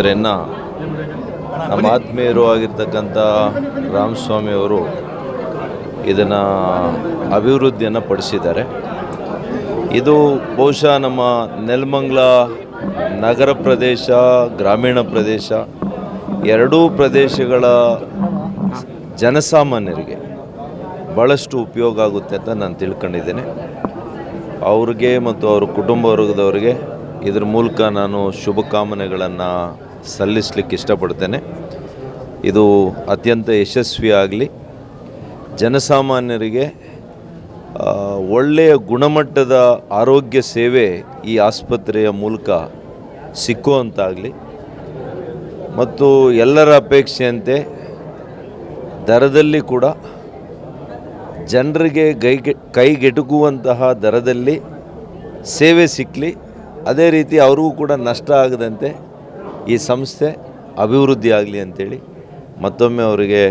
ಇದನ್ನು ನಮ್ಮ ಆತ್ಮೀಯರು ಆಗಿರ್ತಕ್ಕಂಥ ರಾಮಸ್ವಾಮಿ ಅವರು ಇದನ್ನು ಅಭಿವೃದ್ಧಿಯನ್ನು ಪಡಿಸಿದ್ದಾರೆ. ಇದು ಬಹುಶಃ ನಮ್ಮ ನೆಲಮಂಗ್ಲ ನಗರ ಪ್ರದೇಶ, ಗ್ರಾಮೀಣ ಪ್ರದೇಶ, ಎರಡೂ ಪ್ರದೇಶಗಳ ಜನಸಾಮಾನ್ಯರಿಗೆ ಭಾಳಷ್ಟು ಉಪಯೋಗ ಆಗುತ್ತೆ ಅಂತ ನಾನು ತಿಳ್ಕೊಂಡಿದ್ದೇನೆ. ಅವ್ರಿಗೆ ಮತ್ತು ಅವ್ರ ಕುಟುಂಬ ವರ್ಗದವರಿಗೆ ಇದ್ರ ಮೂಲಕ ನಾನು ಶುಭಕಾಮನೆಗಳನ್ನು ಸಲ್ಲಿಸಲಿಕ್ಕೆ ಇಷ್ಟಪಡ್ತೇನೆ. ಇದು ಅತ್ಯಂತ ಯಶಸ್ವಿಯಾಗಲಿ, ಜನಸಾಮಾನ್ಯರಿಗೆ ಒಳ್ಳೆಯ ಗುಣಮಟ್ಟದ ಆರೋಗ್ಯ ಸೇವೆ ಈ ಆಸ್ಪತ್ರೆಯ ಮೂಲಕ ಸಿಕ್ಕುವಂತಾಗಲಿ. ಮತ್ತು ಎಲ್ಲರ ಅಪೇಕ್ಷೆಯಂತೆ ದರದಲ್ಲಿ ಕೂಡ ಜನರಿಗೆ ಕೈಗೆ ಕೈಗೆಟುಕುವಂತಹ ದರದಲ್ಲಿ ಸೇವೆ ಸಿಕ್ಕಲಿ ಅದೇ ರೀತಿ ಅವ್ರಿಗೂ ಕೂಡ ನಷ್ಟ ಆಗದಂತೆ ಈ ಸಂಸ್ಥೆ ಅಭಿವೃದ್ಧಿ ಆಗಲಿ ಅಂತೇಳಿ ಮತ್ತೊಮ್ಮೆ ಅವರಿಗೆ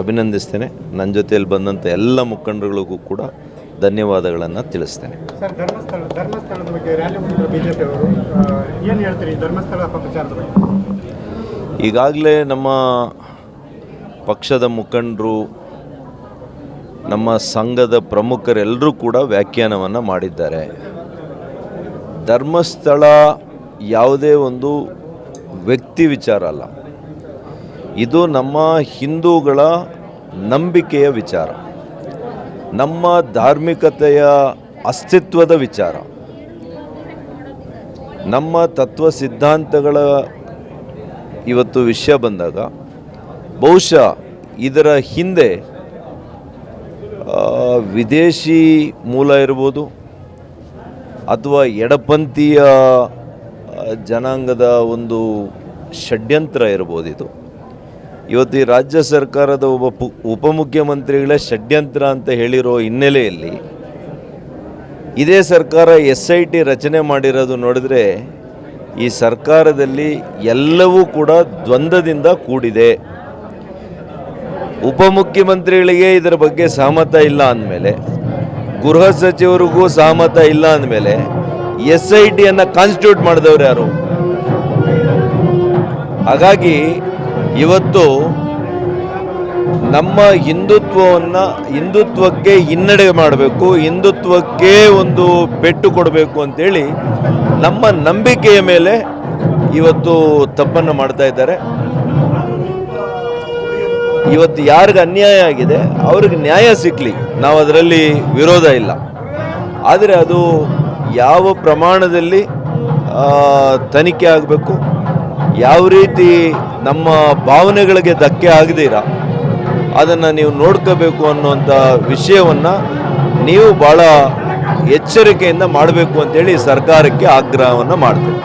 ಅಭಿನಂದಿಸ್ತೇನೆ. ನನ್ನ ಜೊತೆಯಲ್ಲಿ ಬಂದಂಥ ಎಲ್ಲ ಮುಖಂಡರುಗಳಿಗೂ ಕೂಡ ಧನ್ಯವಾದಗಳನ್ನು ತಿಳಿಸ್ತೇನೆ. ಈಗಾಗಲೇ ನಮ್ಮ ಪಕ್ಷದ ಮುಖಂಡರು ನಮ್ಮ ಸಂಘದ ಪ್ರಮುಖರೆಲ್ಲರೂ ಕೂಡ ವ್ಯಾಖ್ಯಾನವನ್ನು ಮಾಡಿದ್ದಾರೆ. ಧರ್ಮಸ್ಥಳ ಯಾವುದೇ ಒಂದು ವ್ಯಕ್ತಿ ವಿಚಾರ ಅಲ್ಲ. ಇದು ನಮ್ಮ ಹಿಂದೂಗಳ ನಂಬಿಕೆಯ ವಿಚಾರ. ನಮ್ಮ ಧಾರ್ಮಿಕತೆಯ ಅಸ್ತಿತ್ವದ ವಿಚಾರ. ನಮ್ಮ ತತ್ವ ಸಿದ್ಧಾಂತಗಳ ಇವತ್ತು ವಿಷಯ ಬಂದಾಗ, ಬಹುಶಃ ಇದರ ಹಿಂದೆ ವಿದೇಶಿ ಮೂಲ ಇರ್ಬೋದು, ಅಥವಾ ಎಡಪಂಥೀಯ ಜನಾಂಗದ ಒಂದು ಷಡ್ಯಂತ್ರ ಇರ್ಬೋದು ಇದು ಇವತ್ತು ರಾಜ್ಯ ಸರ್ಕಾರದ ಒಬ್ಬ ಪು, ಉಪಮುಖ್ಯಮಂತ್ರಿಗಳೇ ಷಡ್ಯಂತ್ರ ಅಂತ ಹೇಳಿರೋ ಹಿನ್ನೆಲೆಯಲ್ಲಿ ಇದೇ ಸರ್ಕಾರ ಎಸ್ ಐ ಟಿ ರಚನೆ ಮಾಡಿರೋದು ನೋಡಿದ್ರೆ ಈ ಸರ್ಕಾರದಲ್ಲಿ ಎಲ್ಲವೂ ಕೂಡ ದ್ವಂದ್ವದಿಂದ ಕೂಡಿದೆ. ಉಪಮುಖ್ಯಮಂತ್ರಿಗಳಿಗೆ ಇದರ ಬಗ್ಗೆ ಸಹಮತ ಇಲ್ಲ ಅಂದಮೇಲೆ, ಗೃಹ ಸಚಿವರಿಗೂ ಸಹಮತ ಇಲ್ಲ ಅಂದಮೇಲೆ ಎಸ್ ಐ ಟಿಯನ್ನು ಕಾನ್ಸ್ಟಿಟ್ಯೂಟ್ ಮಾಡಿದವರು ಯಾರು? ಹಾಗಾಗಿ ಇವತ್ತು ನಮ್ಮ ಹಿಂದುತ್ವವನ್ನು, ಹಿಂದುತ್ವಕ್ಕೆ ಹಿನ್ನಡೆ ಮಾಡಬೇಕು, ಹಿಂದುತ್ವಕ್ಕೆ ಒಂದು ಪೆಟ್ಟು ಕೊಡಬೇಕು ಅಂತೇಳಿ ನಮ್ಮ ನಂಬಿಕೆಯ ಮೇಲೆ ಇವತ್ತು ತಪ್ಪನ್ನು ಮಾಡ್ತಾ ಇದ್ದಾರೆ. ಇವತ್ತು ಯಾರಿಗೆ ಅನ್ಯಾಯ ಆಗಿದೆ, ಅವ್ರಿಗೆ ನ್ಯಾಯ ಸಿಕ್ಕಲಿ ನಾವು ಅದರಲ್ಲಿ ವಿರೋಧ ಇಲ್ಲ. ಆದರೆ ಅದು ಯಾವ ಪ್ರಮಾಣದಲ್ಲಿ ತನಿಖೆ ಆಗಬೇಕು, ಯಾವ ರೀತಿ ನಮ್ಮ ಭಾವನೆಗಳಿಗೆ ಧಕ್ಕೆ ಆಗದಿರ, ಅದನ್ನು ನೀವು ನೋಡ್ಕೋಬೇಕು ಅನ್ನುವಂಥ ವಿಷಯವನ್ನು ನೀವು ಭಾಳ ಎಚ್ಚರಿಕೆಯಿಂದ ಮಾಡಬೇಕು ಅಂತೇಳಿ ಸರ್ಕಾರಕ್ಕೆ ಆಗ್ರಹವನ್ನು ಮಾಡ್ತೇವೆ.